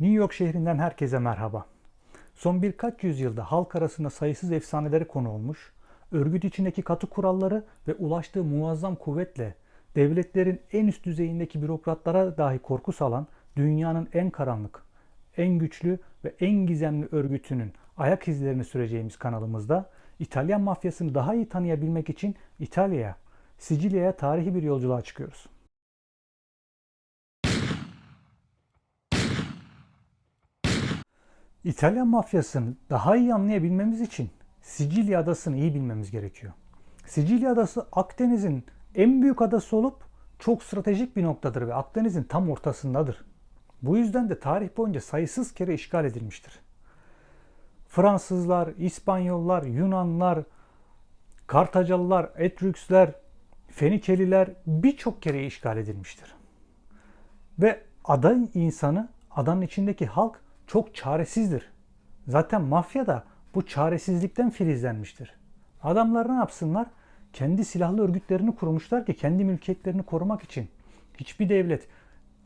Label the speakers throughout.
Speaker 1: New York şehrinden herkese merhaba. Son birkaç yüzyılda halk arasında sayısız efsaneleri konu olmuş, örgüt içindeki katı kuralları ve ulaştığı muazzam kuvvetle devletlerin en üst düzeyindeki bürokratlara dahi korku salan dünyanın en karanlık, en güçlü ve en gizemli örgütünün ayak izlerini süreceğimiz kanalımızda İtalyan mafyasını daha iyi tanıyabilmek için İtalya'ya, Sicilya'ya tarihi bir yolculuğa çıkıyoruz. İtalyan mafyasını daha iyi anlayabilmemiz için Sicilya adasını iyi bilmemiz gerekiyor. Sicilya adası Akdeniz'in en büyük adası olup çok stratejik bir noktadır ve Akdeniz'in tam ortasındadır. Bu yüzden de tarih boyunca sayısız kere işgal edilmiştir. Fransızlar, İspanyollar, Yunanlar, Kartacalılar, Etrüksler, Fenikeliler birçok kere işgal edilmiştir. Ve ada insanı, adanın içindeki halk çok çaresizdir. Zaten mafya da bu çaresizlikten filizlenmiştir. Adamlar ne yapsınlar? Kendi silahlı örgütlerini kurmuşlar ki kendi mülkiyetlerini korumak için. Hiçbir devlet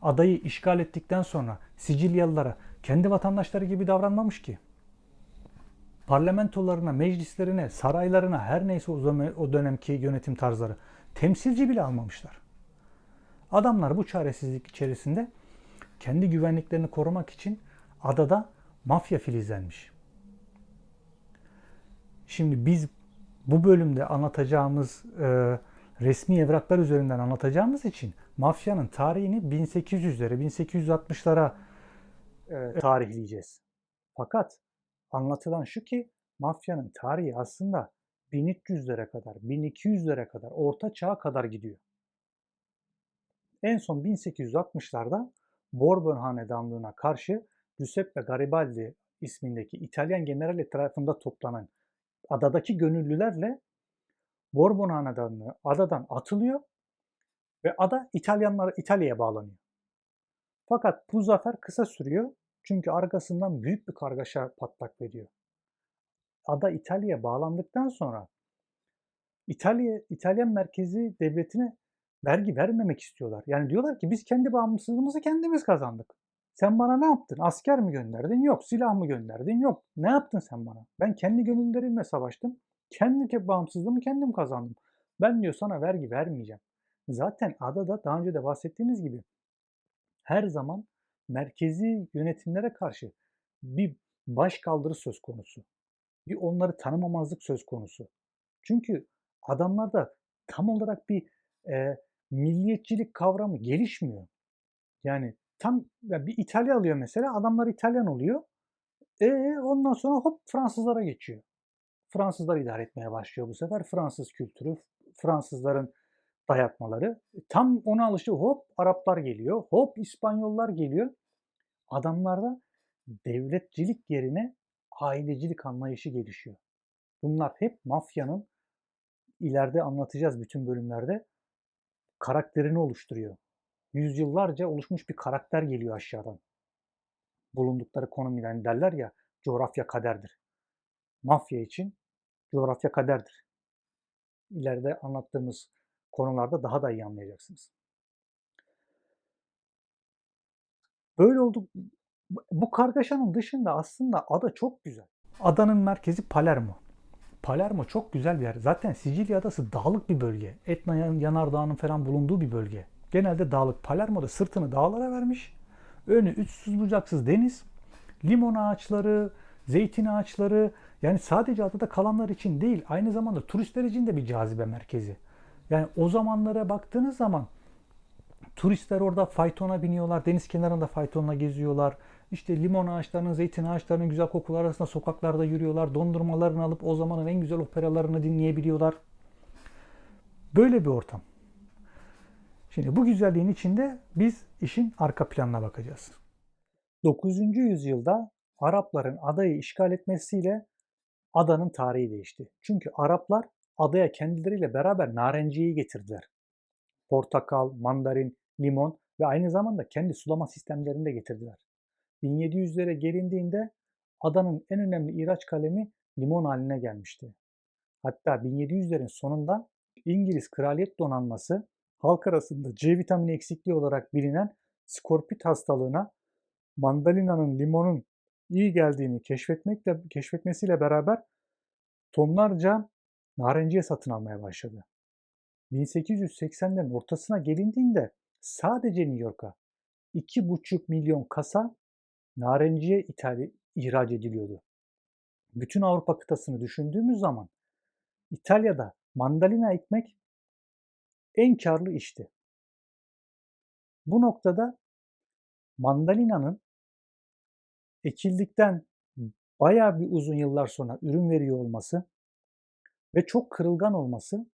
Speaker 1: adayı işgal ettikten sonra Sicilyalılara kendi vatandaşları gibi davranmamış ki. Parlamentolarına, meclislerine, saraylarına her neyse o dönemki yönetim tarzları temsilci bile almamışlar. Adamlar bu çaresizlik içerisinde kendi güvenliklerini korumak için adada mafya filizlenmiş. Şimdi biz bu bölümde anlatacağımız e, resmi evraklar üzerinden anlatacağımız için mafyanın tarihini 1800'lere, 1860'lara e, tarihleyeceğiz. Fakat anlatılan şu ki mafyanın tarihi aslında 1300'lere kadar, 1200'lere kadar, orta çağa kadar gidiyor. En son 1860'larda Bourbon Hanedanlığı'na karşı Giuseppe Garibaldi ismindeki İtalyan general etrafında toplanan adadaki gönüllülerle Bourbon Hanedanlığı adadan atılıyor ve ada İtalyanlar İtalya'ya bağlanıyor. Fakat bu zafer kısa sürüyor çünkü arkasından büyük bir kargaşa patlak veriyor. Ada İtalya'ya bağlandıktan sonra İtalya İtalyan merkezi devletine vergi vermemek istiyorlar. Yani diyorlar ki biz kendi bağımsızlığımızı kendimiz kazandık. Sen bana ne yaptın? Asker mi gönderdin? Yok. Silah mı gönderdin? Yok. Ne yaptın sen bana? Ben kendi gönüllerimle savaştım. Kendi bağımsızlığımı kendim kazandım. Ben diyor sana vergi vermeyeceğim. Zaten adada daha önce de bahsettiğimiz gibi her zaman merkezi yönetimlere karşı bir baş kaldırı söz konusu. Bir onları tanımamazlık söz konusu. Çünkü adamlarda tam olarak bir e, milliyetçilik kavramı gelişmiyor. Yani tam ya bir İtalya alıyor mesela adamlar İtalyan oluyor. E ondan sonra hop Fransızlara geçiyor. Fransızlar idare etmeye başlıyor bu sefer. Fransız kültürü, Fransızların dayatmaları. E, tam ona alışıyor. Hop Araplar geliyor. Hop İspanyollar geliyor. Adamlarda devletcilik yerine ailecilik anlayışı gelişiyor. Bunlar hep mafyanın ileride anlatacağız bütün bölümlerde karakterini oluşturuyor yüzyıllarca oluşmuş bir karakter geliyor aşağıdan. Bulundukları konum yani derler ya coğrafya kaderdir. Mafya için coğrafya kaderdir. İleride anlattığımız konularda daha da iyi anlayacaksınız. Böyle oldu. Bu kargaşanın dışında aslında ada çok güzel. Adanın merkezi Palermo. Palermo çok güzel bir yer. Zaten Sicilya adası dağlık bir bölge. Etna yanardağının falan bulunduğu bir bölge. Genelde dağlık. Palermo'da sırtını dağlara vermiş. Önü uçsuz bucaksız deniz. Limon ağaçları, zeytin ağaçları yani sadece adada kalanlar için değil aynı zamanda turistler için de bir cazibe merkezi. Yani o zamanlara baktığınız zaman turistler orada faytona biniyorlar, deniz kenarında faytonla geziyorlar. İşte limon ağaçlarının, zeytin ağaçlarının güzel kokular arasında sokaklarda yürüyorlar. Dondurmalarını alıp o zamanın en güzel operalarını dinleyebiliyorlar. Böyle bir ortam. Şimdi bu güzelliğin içinde biz işin arka planına bakacağız. 9. yüzyılda Arapların adayı işgal etmesiyle adanın tarihi değişti. Çünkü Araplar adaya kendileriyle beraber narenciyi getirdiler. Portakal, mandarin, limon ve aynı zamanda kendi sulama sistemlerini de getirdiler. 1700'lere gelindiğinde adanın en önemli ihraç kalemi limon haline gelmişti. Hatta 1700'lerin sonunda İngiliz Kraliyet Donanması halk arasında C vitamini eksikliği olarak bilinen skorpit hastalığına mandalinanın, limonun iyi geldiğini keşfetmekle keşfetmesiyle beraber tonlarca narenciye satın almaya başladı. 1880'lerin ortasına gelindiğinde sadece New York'a 2,5 milyon kasa narenciye ithal, ihraç ediliyordu. Bütün Avrupa kıtasını düşündüğümüz zaman İtalya'da mandalina ekmek en karlı işti. Bu noktada mandalinanın ekildikten bayağı bir uzun yıllar sonra ürün veriyor olması ve çok kırılgan olması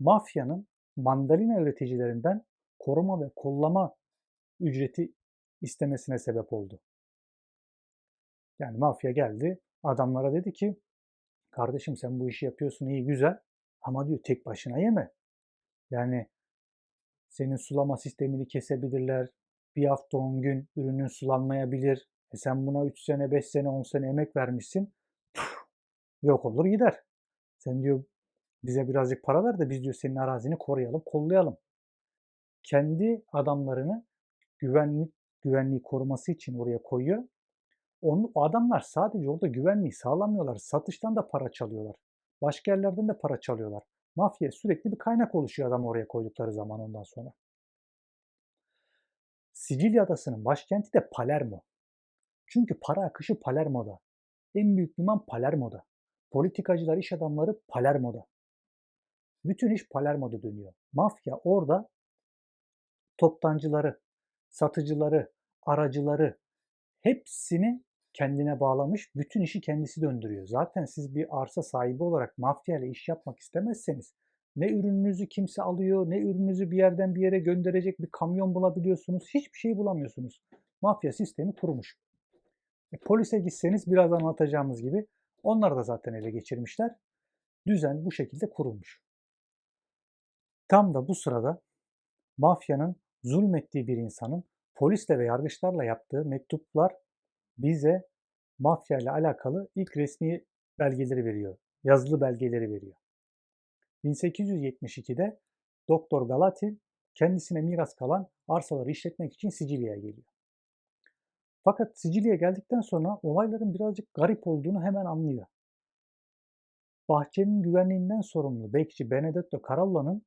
Speaker 1: mafyanın mandalina üreticilerinden koruma ve kollama ücreti istemesine sebep oldu. Yani mafya geldi, adamlara dedi ki kardeşim sen bu işi yapıyorsun iyi güzel ama diyor tek başına yeme. Yani senin sulama sistemini kesebilirler. Bir hafta 10 gün ürünün sulanmayabilir. E sen buna 3 sene, 5 sene, 10 sene emek vermişsin. Puh, yok olur gider. Sen diyor bize birazcık para ver de biz diyor senin arazini koruyalım, kollayalım. Kendi adamlarını güvenlik güvenliği koruması için oraya koyuyor. Onu, o adamlar sadece orada güvenliği sağlamıyorlar. Satıştan da para çalıyorlar. Başka yerlerden de para çalıyorlar. Mafya sürekli bir kaynak oluşuyor adam oraya koydukları zaman ondan sonra. Sicilya adasının başkenti de Palermo. Çünkü para akışı Palermo'da. En büyük liman Palermo'da. Politikacılar, iş adamları Palermo'da. Bütün iş Palermo'da dönüyor. Mafya orada toptancıları, satıcıları, aracıları hepsini kendine bağlamış, bütün işi kendisi döndürüyor. Zaten siz bir arsa sahibi olarak mafya ile iş yapmak istemezseniz ne ürününüzü kimse alıyor, ne ürününüzü bir yerden bir yere gönderecek bir kamyon bulabiliyorsunuz. Hiçbir şey bulamıyorsunuz. Mafya sistemi kurmuş. E, polise gitseniz biraz anlatacağımız gibi onlar da zaten ele geçirmişler. Düzen bu şekilde kurulmuş. Tam da bu sırada mafyanın zulmettiği bir insanın polisle ve yargıçlarla yaptığı mektuplar bize mafya ile alakalı ilk resmi belgeleri veriyor. Yazılı belgeleri veriyor. 1872'de Doktor Galati kendisine miras kalan arsaları işletmek için Sicilya'ya geliyor. Fakat Sicilya'ya geldikten sonra olayların birazcık garip olduğunu hemen anlıyor. Bahçenin güvenliğinden sorumlu bekçi Benedetto Caralla'nın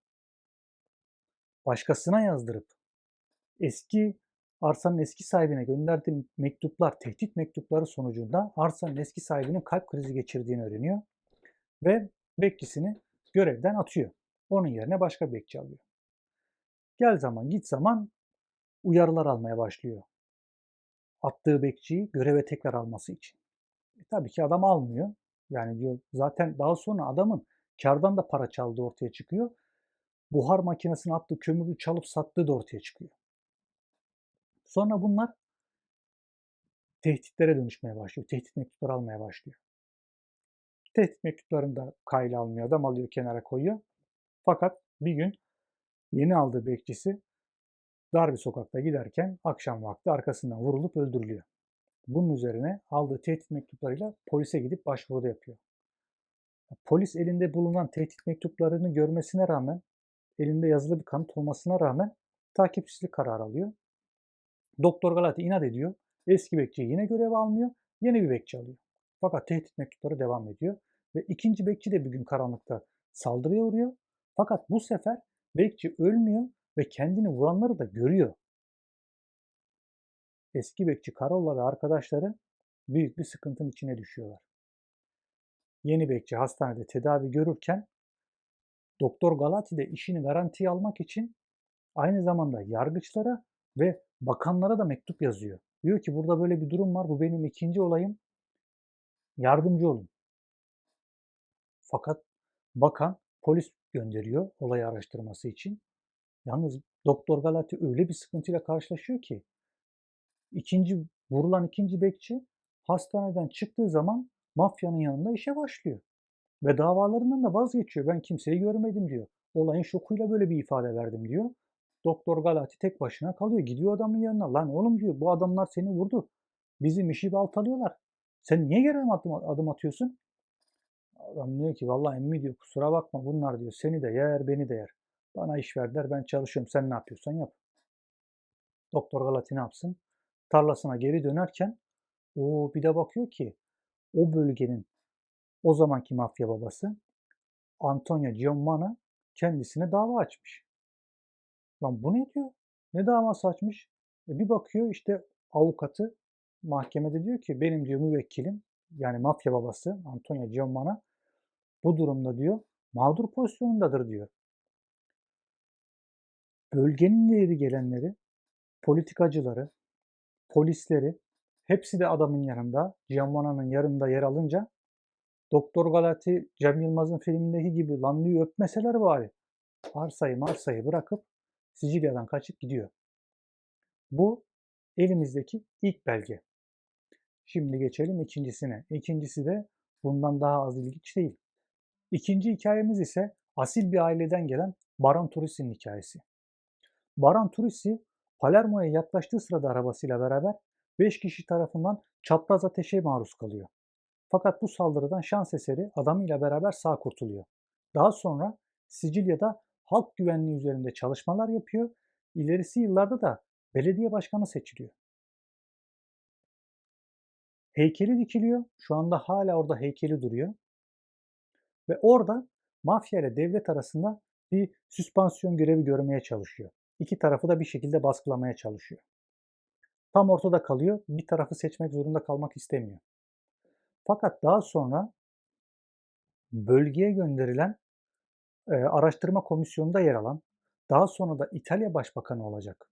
Speaker 1: başkasına yazdırıp eski arsanın eski sahibine gönderdiği mektuplar, tehdit mektupları sonucunda arsanın eski sahibinin kalp krizi geçirdiğini öğreniyor ve bekçisini görevden atıyor. Onun yerine başka bir bekçi alıyor. Gel zaman git zaman uyarılar almaya başlıyor. Attığı bekçiyi göreve tekrar alması için. E, tabii ki adam almıyor. Yani diyor zaten daha sonra adamın kardan da para çaldığı ortaya çıkıyor. Buhar makinesine attığı kömürü çalıp sattığı da ortaya çıkıyor. Sonra bunlar tehditlere dönüşmeye başlıyor. Tehdit mektupları almaya başlıyor. Tehdit mektuplarını da kayla almıyor. Adam alıyor kenara koyuyor. Fakat bir gün yeni aldığı bekçisi dar bir sokakta giderken akşam vakti arkasından vurulup öldürülüyor. Bunun üzerine aldığı tehdit mektuplarıyla polise gidip başvuruda yapıyor. Polis elinde bulunan tehdit mektuplarını görmesine rağmen, elinde yazılı bir kanıt olmasına rağmen takipçilik kararı alıyor. Doktor Galati inat ediyor. Eski bekçiyi yine görev almıyor. Yeni bir bekçi alıyor. Fakat tehdit mektupları devam ediyor. Ve ikinci bekçi de bir gün karanlıkta saldırıya uğruyor. Fakat bu sefer bekçi ölmüyor ve kendini vuranları da görüyor. Eski bekçi Karolla ve arkadaşları büyük bir sıkıntının içine düşüyorlar. Yeni bekçi hastanede tedavi görürken Doktor Galati de işini garantiye almak için aynı zamanda yargıçlara ve bakanlara da mektup yazıyor. Diyor ki burada böyle bir durum var. Bu benim ikinci olayım. Yardımcı olun. Fakat bakan polis gönderiyor olayı araştırması için. Yalnız Doktor Galati öyle bir sıkıntıyla karşılaşıyor ki ikinci vurulan ikinci bekçi hastaneden çıktığı zaman mafyanın yanında işe başlıyor. Ve davalarından da vazgeçiyor. Ben kimseyi görmedim diyor. Olayın şokuyla böyle bir ifade verdim diyor. Doktor Galati tek başına kalıyor. Gidiyor adamın yanına. Lan oğlum diyor bu adamlar seni vurdu. Bizim işi baltalıyorlar. Sen niye geri adım, adım atıyorsun? Adam diyor ki vallahi emmi diyor kusura bakma bunlar diyor seni de yer beni de yer. Bana iş verdiler ben çalışıyorum sen ne yapıyorsan yap. Doktor Galati ne yapsın? tarlasına geri dönerken o bir de bakıyor ki o bölgenin o zamanki mafya babası Antonio Giovanna kendisine dava açmış. Lan bu ne diyor? Ne davası açmış? E bir bakıyor işte avukatı mahkemede diyor ki benim diyor müvekkilim yani mafya babası Antonio Giovanna bu durumda diyor mağdur pozisyonundadır diyor. Bölgenin ileri gelenleri, politikacıları, polisleri hepsi de adamın yanında, Giovanna'nın yanında yer alınca Doktor Galati, Cem Yılmaz'ın filmindeki gibi lanlıyı öpmeseler bari. Arsayı marsayı bırakıp Sicilya'dan kaçıp gidiyor. Bu elimizdeki ilk belge. Şimdi geçelim ikincisine. İkincisi de bundan daha az ilginç değil. İkinci hikayemiz ise asil bir aileden gelen Baron Turisi'nin hikayesi. Baron Turisi, Palermo'ya yaklaştığı sırada arabasıyla beraber 5 kişi tarafından çapraz ateşe maruz kalıyor. Fakat bu saldırıdan şans eseri adamıyla beraber sağ kurtuluyor. Daha sonra Sicilya'da halk güvenliği üzerinde çalışmalar yapıyor. İlerisi yıllarda da belediye başkanı seçiliyor. Heykeli dikiliyor. Şu anda hala orada heykeli duruyor. Ve orada mafya ile devlet arasında bir süspansiyon görevi görmeye çalışıyor. İki tarafı da bir şekilde baskılamaya çalışıyor. Tam ortada kalıyor. Bir tarafı seçmek zorunda kalmak istemiyor. Fakat daha sonra bölgeye gönderilen e, araştırma komisyonunda yer alan, daha sonra da İtalya Başbakanı olacak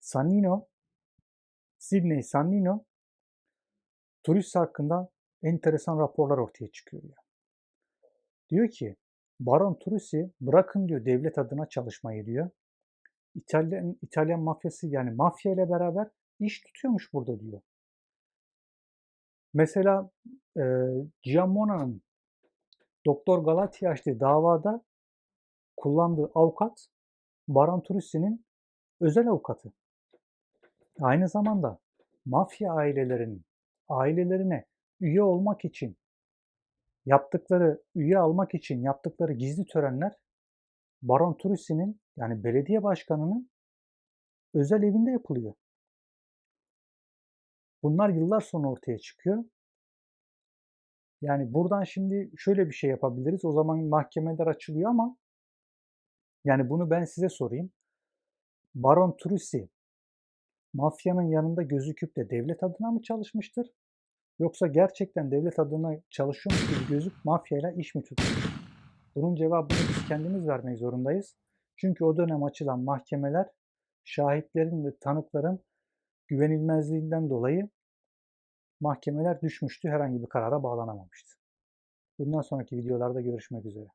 Speaker 1: Sannino, Sidney Sannino, turist hakkında enteresan raporlar ortaya çıkıyor. Diyor ki, Baron Turisi bırakın diyor devlet adına çalışmayı diyor. İtalyan, İtalyan mafyası yani mafya ile beraber iş tutuyormuş burada diyor. Mesela e, Giamona'nın Doktor Galati açtığı davada kullandığı avukat Baron Turisi'nin özel avukatı. Aynı zamanda mafya ailelerinin ailelerine üye olmak için yaptıkları, üye almak için yaptıkları gizli törenler Baron Turisi'nin yani belediye başkanının özel evinde yapılıyor. Bunlar yıllar sonra ortaya çıkıyor. Yani buradan şimdi şöyle bir şey yapabiliriz. O zaman mahkemeler açılıyor ama yani bunu ben size sorayım. Baron Turisi mafyanın yanında gözüküp de devlet adına mı çalışmıştır? Yoksa gerçekten devlet adına çalışıyormuş gibi gözük mafyayla iş mi tutmuş? Bunun cevabını biz kendimiz vermek zorundayız. Çünkü o dönem açılan mahkemeler şahitlerin ve tanıkların güvenilmezliğinden dolayı mahkemeler düşmüştü, herhangi bir karara bağlanamamıştı. Bundan sonraki videolarda görüşmek üzere.